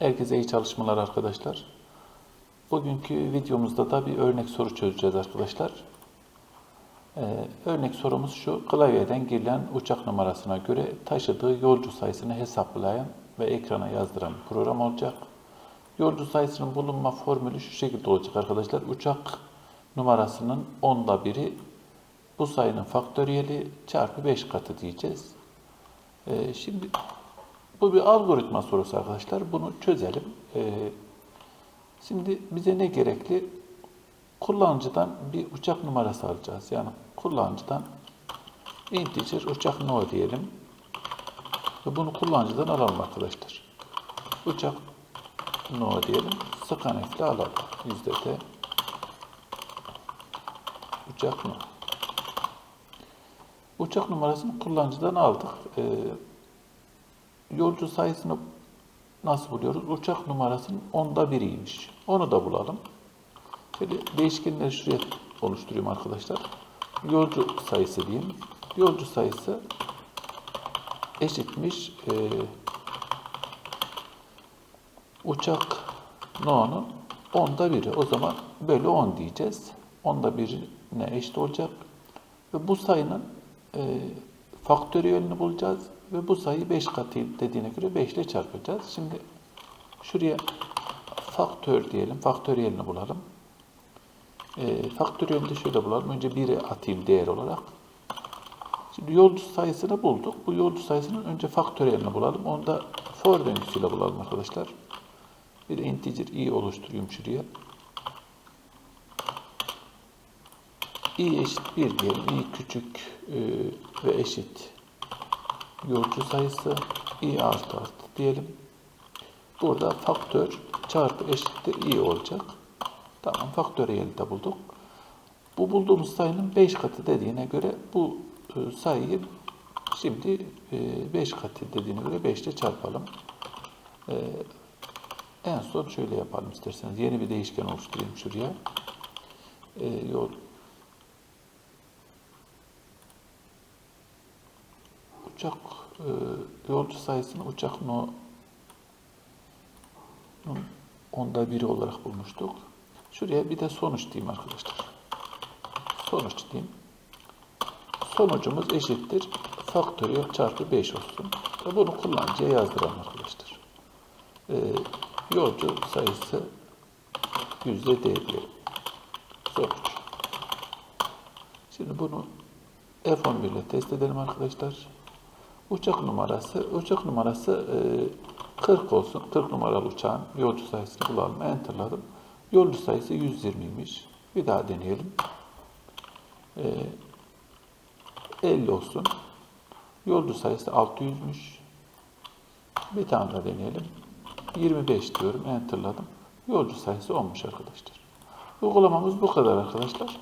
Herkese iyi çalışmalar arkadaşlar. Bugünkü videomuzda da bir örnek soru çözeceğiz arkadaşlar. Ee, örnek sorumuz şu. Klavyeden girilen uçak numarasına göre taşıdığı yolcu sayısını hesaplayan ve ekrana yazdıran program olacak. Yolcu sayısının bulunma formülü şu şekilde olacak arkadaşlar. Uçak numarasının onda biri bu sayının faktöriyeli çarpı 5 katı diyeceğiz. Ee, şimdi bu bir algoritma sorusu arkadaşlar. Bunu çözelim. Ee, şimdi bize ne gerekli? Kullanıcıdan bir uçak numarası alacağız. Yani kullanıcıdan integer uçak no diyelim. Ve bunu kullanıcıdan alalım arkadaşlar. Uçak no diyelim. Scanf ile alalım. Yüzde de uçak no. Uçak numarasını kullanıcıdan aldık. Ee, yolcu sayısını nasıl buluyoruz? Uçak numarasının onda biriymiş. Onu da bulalım. Şöyle değişkenleri şuraya oluşturuyorum arkadaşlar. Yolcu sayısı diyeyim. Yolcu sayısı eşitmiş e, uçak no'nun onda biri. O zaman bölü 10 diyeceğiz. Onda birine eşit olacak. Ve bu sayının e, faktöriyelini bulacağız. Ve bu sayıyı 5 katı dediğine göre 5 ile çarpacağız. Şimdi şuraya faktör diyelim. Faktöriyelini bulalım. E, faktöriyelini de şöyle bulalım. Önce 1'e atayım değer olarak. Şimdi yolcu sayısını bulduk. Bu yolcu sayısının önce faktöriyelini bulalım. Onu da for döngüsüyle bulalım arkadaşlar. Bir integer i oluşturuyorum şuraya. i eşit 1 diyelim. i küçük e, ve eşit yolcu sayısı i artı artı diyelim. Burada faktör çarpı eşittir i olacak. Tamam faktöriyeli de bulduk. Bu bulduğumuz sayının 5 katı dediğine göre bu e, sayıyı şimdi 5 katı dediğine göre 5 ile çarpalım. E, en son şöyle yapalım isterseniz. Yeni bir değişken oluşturayım şuraya. E, yol uçak e, yolcu sayısını uçak no onda biri olarak bulmuştuk. Şuraya bir de sonuç diyeyim arkadaşlar. Sonuç diyeyim. Sonucumuz eşittir. Faktöriyel çarpı 5 olsun. Ve bunu kullanıcıya yazdıralım arkadaşlar. Ee, yolcu sayısı yüzde D. Sonuç. Şimdi bunu F11 ile test edelim arkadaşlar. Uçak numarası, uçak numarası e, 40 olsun. 40 numaralı uçağın yolcu sayısını bulalım. Enter'ladım. Yolcu sayısı 120'ymiş. Bir daha deneyelim. E, 50 olsun. Yolcu sayısı 600'müş. Bir tane daha deneyelim. 25 diyorum. Enter'ladım. Yolcu sayısı 10'muş arkadaşlar. Uygulamamız bu kadar arkadaşlar.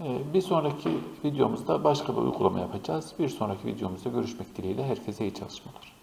Ee, Bir sonraki videomuzda başka bir uygulama yapacağız. Bir sonraki videomuzda görüşmek dileğiyle herkese iyi çalışmalar.